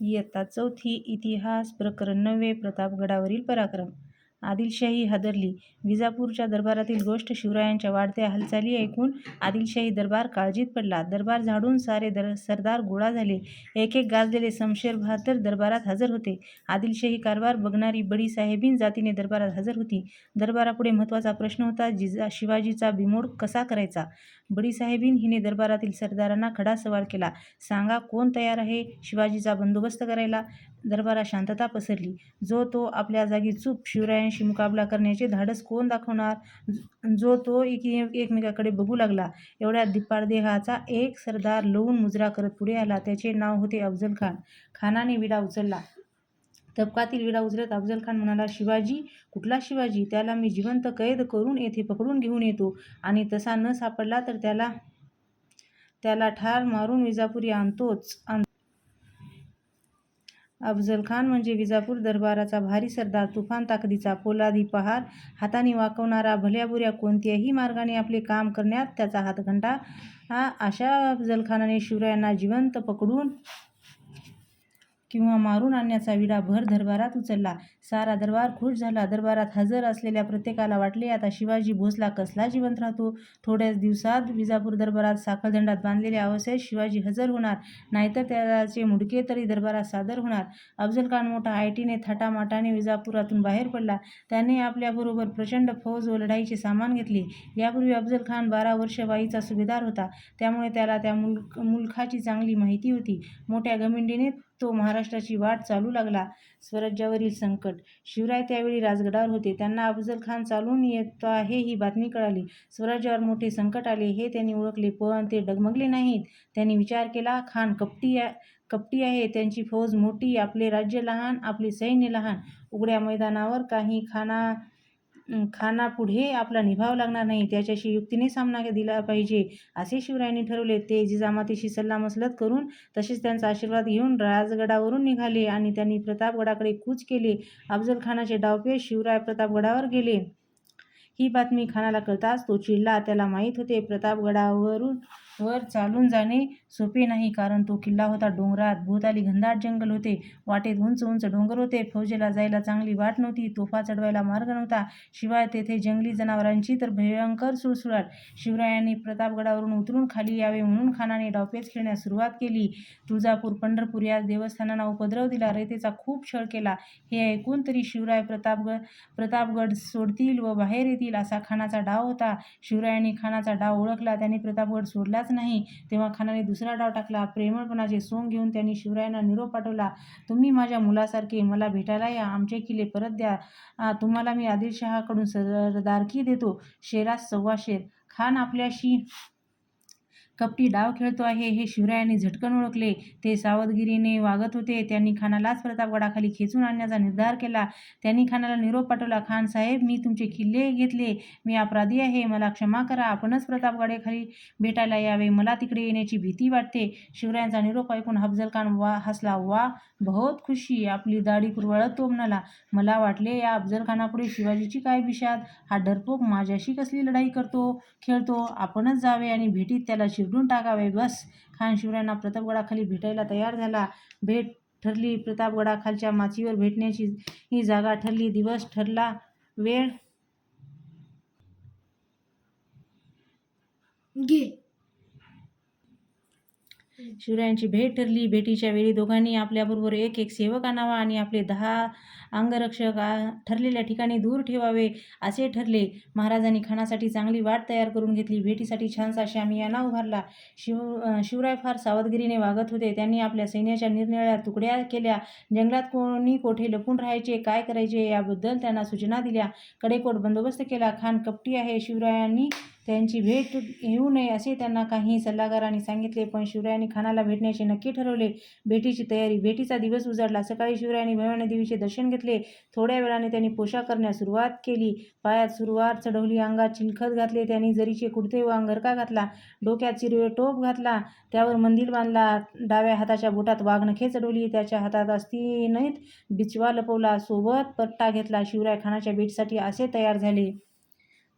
इयत्ता चौथी इतिहास प्रकरण नववे प्रतापगडावरील पराक्रम. आदिलशाही हादरली. विजापूरच्या दरबारातील गोष्ट शिवरायांच्या वाढत्या हालचाली ऐकून आदिलशाही दरबार काळजीत पडला. दरबार झाडून सारे दर सरदार गोळा झाले. एक एक गाजलेले समशेर बहादर दरबारात हजर होते. आदिलशाही कारभार बघणारी बडी साहेबीन जातीने दरबारात हजर होती. दरबारापुढे महत्त्वाचा प्रश्न होता जिजा शिवाजीचा बिमोड कसा करायचा? बडीसाहेबीन हिने दरबारातील सरदारांना खडा सवाल केला. सांगा कोण तयार आहे? शिवाजीचा बंदोबस्त करायला. दरबारात शांतता पसरली. जो तो आपल्या जागी चूप शिवरायांशी मुकाबला करण्याचे धाडस कोण दाखवणार? जो तो एक एकमेकाकडे बघू लागला. एवढ्या दिपाडदेहाचा एक सरदार लवून मुजरा करत पुढे आला. त्याचे नाव होते अफजल खान. खानाने विडा उचलला. तबकातील विडा उचलत अफजल खान म्हणाला शिवाजी कुठला शिवाजी? त्याला मी जिवंत कैद करून येथे पकडून घेऊन येतो. आणि तसा न सापडला तर त्याला त्याला ठार मारून विजापुरी आणतोच आण अफजल खान म्हणजे विजापूर दरबाराचा भारी सरदार तुफान ताकदीचा पोलादी पहार हाताने वाकवणारा भल्याबुऱ्या कोणत्याही मार्गाने आपले काम करण्यात त्याचा हातघंटा हा अशा अफजल खानाने शिवरायांना जिवंत पकडून किंवा मारून आणण्याचा विडा भर दरबारात उचलला. सारा दरबार खुश झाला. दरबारात हजर असलेल्या प्रत्येकाला वाटले आता शिवाजी भोसला कसला जिवंत राहतो? थोड्याच दिवसात विजापूर दरबारात साखळदंडात बांधलेल्या अवस्थेत शिवाजी हजर होणार. नाहीतर त्याचे मुडके तरी दरबारात सादर होणार. अफजल खान मोठा आयटीने थाटामाटाने विजापुरातून बाहेर पडला. त्याने आपल्याबरोबर प्रचंड फौज व लढाईचे सामान घेतले. यापूर्वी अफजल खान बारा वर्ष वाईचा सुभेदार होता. त्यामुळे त्याला त्या मुल मुलखाची चांगली माहिती होती. मोठ्या गमिंडीने तो महाराष्ट्राची वाट चालू लागला. स्वराज्यावरील संकट शिवराय त्यावेळी राजगडावर होते. त्यांना अफजल खान चालून येत आहे ही बातमी कळाली. स्वराज्यावर मोठे संकट आले हे त्यांनी ओळखले पण ते डगमगले नाहीत. त्यांनी विचार केला खान कपटी कपटी आहे. त्यांची फौज मोठी आपले राज्य लहान आपले सैन्य लहान. उघड्या मैदानावर काही खाना खानापुढे आपला निभाव लागणार नाही. त्याच्याशी युक्तीने सामना दिला पाहिजे. असे शिवरायांनी ठरवले. ते जिजामातीशी सल्लामसलत करून तसेच त्यांचा आशीर्वाद घेऊन राजगडावरून निघाले आणि त्यांनी प्रतापगडाकडे कूच केले. अफजल खानाचे डावपे शिवराय प्रतापगडावर गेले. ही बातमी खानाला कळताच तो चिडला. त्याला माहीत होते प्रतापगडावरून वर चालून जाणे सोपे नाही कारण तो किल्ला होता डोंगरात. भोवताली घनदाट जंगल होते. वाटेत उंच उंच डोंगर होते. फौजेला जायला चांगली वाट नव्हती. तोफा चढवायला मार्ग नव्हता. शिवाय तेथे जंगली जनावरांची तर भयंकर सुळसुळाट. शिवरायांनी प्रतापगडावरून उतरून खाली यावे म्हणून खानाने डावपेच खेळण्यास सुरुवात केली. तुळजापूर पंढरपूर या देवस्थानांना उपद्रव दिला. रयतेचा खूप छळ केला. हे ऐकून तरी शिवराय प्रतापगड प्रतापगड सोडतील व बाहेर येतील असा खानाचा डाव होता. शिवरायांनी खानाचा डाव ओळखला. त्यांनी प्रतापगड सोडलाच नाही. तेव्हा खानाने दुसरा डाव टाकला. प्रेमळपणाचे सोंग घेऊन त्यांनी शिवरायांना निरोप पाठवला. तुम्ही माझ्या मुलासारखे मला भेटायला या. आमचे किल्ले परत द्या. तुम्हाला मी आदिलशहाकडून सरदारकी देतो. शेरास सव्वा शेर खान आपल्याशी कपटी डाव खेळतो आहे. हे शिवरायांनी झटकन ओळखले. ते सावधगिरीने वागत होते. त्यांनी खानालाच प्रतापगडाखाली खेचून आणण्याचा निर्धार केला. त्यांनी खानाला निरोप पाठवला खान साहेब मी तुमचे किल्ले घेतले. मी अपराधी आहे. मला क्षमा करा. आपणच प्रतापगडाखाली भेटायला यावे. मला तिकडे येण्याची भीती वाटते. शिवरायांचा निरोप ऐकून अफजल खान वा हसला. वा बहुत खुशी. आपली दाढी कुरवाळत तो म्हणाला. मला वाटले या अफजल खानापुढे शिवाजीची काय विषाद? हा डरपोक माझ्याशी कसली लढाई करतो खेळतो? आपणच जावे आणि भेटीत त्याला चिरडून टाकावे. बस. खान शिवरायांना प्रतापगडाखाली भेटायला तयार झाला. भेट ठरली. प्रतापगडाखालच्या माचीवर भेटण्याची ही जागा ठरली. दिवस ठरला. वेळ घे. शिवरायांची भेट ठरली. भेटीच्या वेळी दोघांनी आपल्याबरोबर एक एक सेवक आणावा आणि आपले दहा अंगरक्षक आ- ठरलेल्या ठिकाणी दूर ठेवावे असे ठरले. महाराजांनी खानासाठी चांगली वाट तयार करून घेतली. भेटीसाठी छानसा शामियाना उभारला. शिव शिवराय फार सावधगिरीने वागत होते. त्यांनी आपल्या सैन्याच्या निरनिराळ्या तुकड्या केल्या. जंगलात कोणी कोठे लपून राहायचे काय करायचे याबद्दल त्यांना सूचना दिल्या. कडेकोट बंदोबस्त केला. खान कपटी आहे. शिवरायांनी त्यांची भेट येऊ नये असे त्यांना काही सल्लागारांनी सांगितले. पण शिवरायांनी खानाला भेटण्याचे नक्की ठरवले. भेटीची तयारी भेटीचा दिवस उजाडला. सकाळी शिवरायांनी भवानी देवीचे दर्शन घेतले. थोड्या वेळाने त्यांनी पोशाख करण्यास सुरुवात केली. पायात सुरुवात चढवली अंगात चिलखत घातले. त्यांनी जरीचे कुडते व अंगरका घातला. डोक्यात चिरवे टोप घातला. त्यावर मंदिर बांधला. डाव्या हाताच्या बोटात वाघनखे चढवली. त्याच्या हातात अस्तिनैत बिचवा लपवला. सोबत पट्टा घेतला. शिवराय खानाच्या भेटीसाठी असे तयार झाले.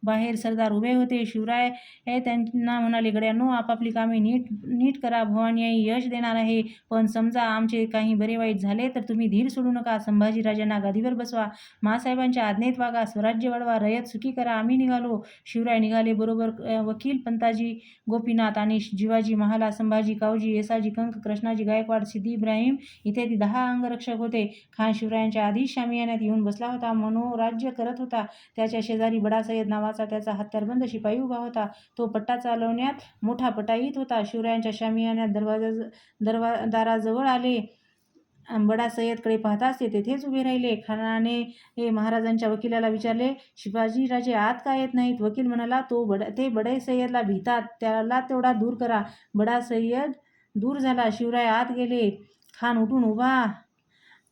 बाहेर सरदार उभे होते. शिवराय हे त्यांना म्हणाले गड्यांनो आपापली कामे नीट नीट करा भवानी आई यश देणार आहे. पण समजा आमचे काही बरे वाईट झाले तर तुम्ही धीर सोडू नका. संभाजीराजांना गादीवर बसवा. मासाहेबांच्या आज्ञेत वागा. स्वराज्य वाढवा. रयत सुखी करा. आम्ही निघालो. शिवराय निघाले. बरोबर वकील पंताजी गोपीनाथ आणि जिवाजी महाला संभाजी कावजी येसाजी कंक कृष्णाजी गायकवाड सिद्धी इब्राहिम इत्यादी दहा अंगरक्षक होते. खान शिवरायांच्या आधीच शामियान्यात येऊन बसला होता. मनोराज्य करत होता. त्याच्या शेजारी बडा सय्यद नावाचा त्याचा हत्यारबंद शिपाई उभा होता. तो पट्टा चालवण्यात मोठा पटाईत होता. शिवरायांच्या शामियान्यात दरवाजा दरवा दाराजवळ आले. बडा सय्यदकडे पाहताच ते तेथेच उभे राहिले. खानाने हे महाराजांच्या वकिलाला विचारले शिवाजीराजे आत का येत नाहीत? वकील म्हणाला तो बड ते बडे सय्यदला भितात. त्याला तेवढा दूर करा. बडा सय्यद दूर झाला. शिवराय आत गेले. खान उठून उभा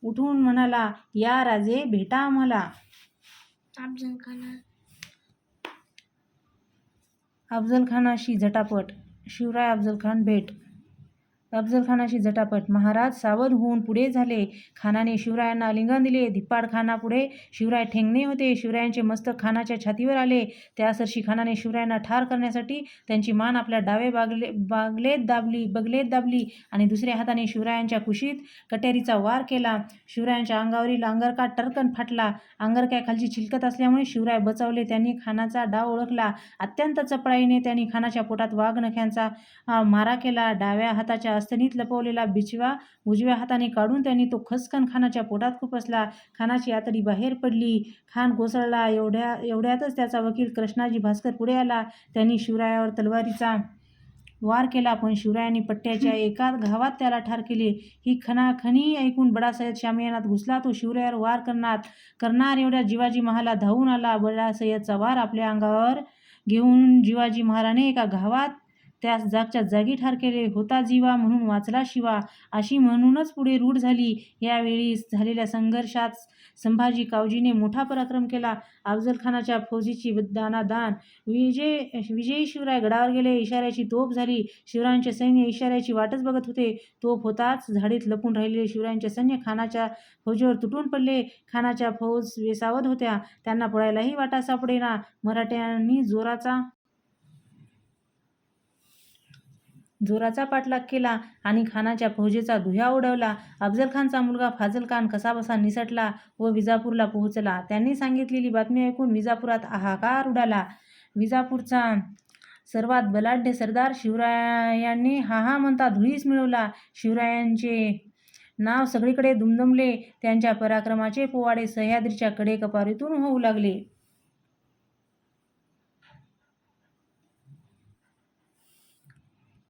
उठून म्हणाला या राजे भेटा आम्हाला. अफजल खानाशी झटापट शिवराय अफजल खान भेट अफजल खानाशी झटापट महाराज सावध होऊन पुढे झाले. खानाने शिवरायांना लिंगन दिले. धिप्पाड खानापुढे शिवराय ठेंगणे होते. शिवरायांचे मस्तक खानाच्या छातीवर आले. त्यासरशी खानाने शिवरायांना ठार करण्यासाठी त्यांची मान आपल्या डावे बागले बागलेत दाबली बगलेत दाबली आणि दुसऱ्या हाताने शिवरायांच्या कुशीत कटेरीचा वार केला. शिवरायांच्या अंगावरील अंगरका टरकन फाटला. अंगरक्याखालची चिलकत असल्यामुळे शिवराय बचावले. त्यांनी खानाचा डाव ओळखला. अत्यंत चपळाईने त्यांनी खानाच्या पोटात वाघनख्यांचा मारा केला. डाव्या हाताच्या अस्तनीत लपवलेला बिचवा उजव्या हाताने काढून त्यांनी तो खसकन खानाच्या पोटात खुपसला. खानाची आतडी बाहेर पडली. खान कोसळला. एवढ्या एवढ्यातच त्याचा वकील कृष्णाजी भास्कर पुढे आला. त्यांनी शिवरायावर तलवारीचा वार केला. पण शिवरायांनी पट्ट्याच्या एका घावात त्याला ठार केले. ही खणाखणी ऐकून बडासय्यद शामियानात घुसला. तो शिवरायावर वार करणार करणार एवढ्या जिवाजी महाला धावून आला. बडासय्यदचा वार आपल्या अंगावर घेऊन जिवाजी महाराने एका घावात त्यास जागच्या जागी ठार केले. होता जीवा म्हणून वाचला शिवा. अशी म्हणूनच पुढे रूढ झाली. यावेळी झालेल्या संघर्षात संभाजी कावजीने मोठा पराक्रम केला. अफजलखानाच्या फौजीची दानादान. विजय विजयी शिवराय गडावर गेले. इशाऱ्याची तोफ झाली. शिवरायांचे सैन्य इशाऱ्याची वाटच बघत होते. तोफ होताच झाडीत लपून राहिलेले शिवरायांचे सैन्य खानाच्या फौजीवर तुटून पडले. खानाच्या फौज वेसावत होत्या. त्यांना पळायलाही वाटा सापडेना. मराठ्यांनी जोराचा जोराचा पाठलाग केला आणि खानाच्या फौजेचा धुया उडवला अफजल खानचा मुलगा फाजल खान कसाबसा निसटला व विजापूरला पोहोचला. त्यांनी सांगितलेली बातमी ऐकून विजापुरात हाहाकार उडाला. विजापूरचा सर्वात बलाढ्य सरदार शिवरायांनी हा हा म्हणता धुळीस मिळवला. शिवरायांचे नाव सगळीकडे दुमदुमले. त्यांच्या पराक्रमाचे पोवाडे सह्याद्रीच्या कडेकपारीतून होऊ लागले.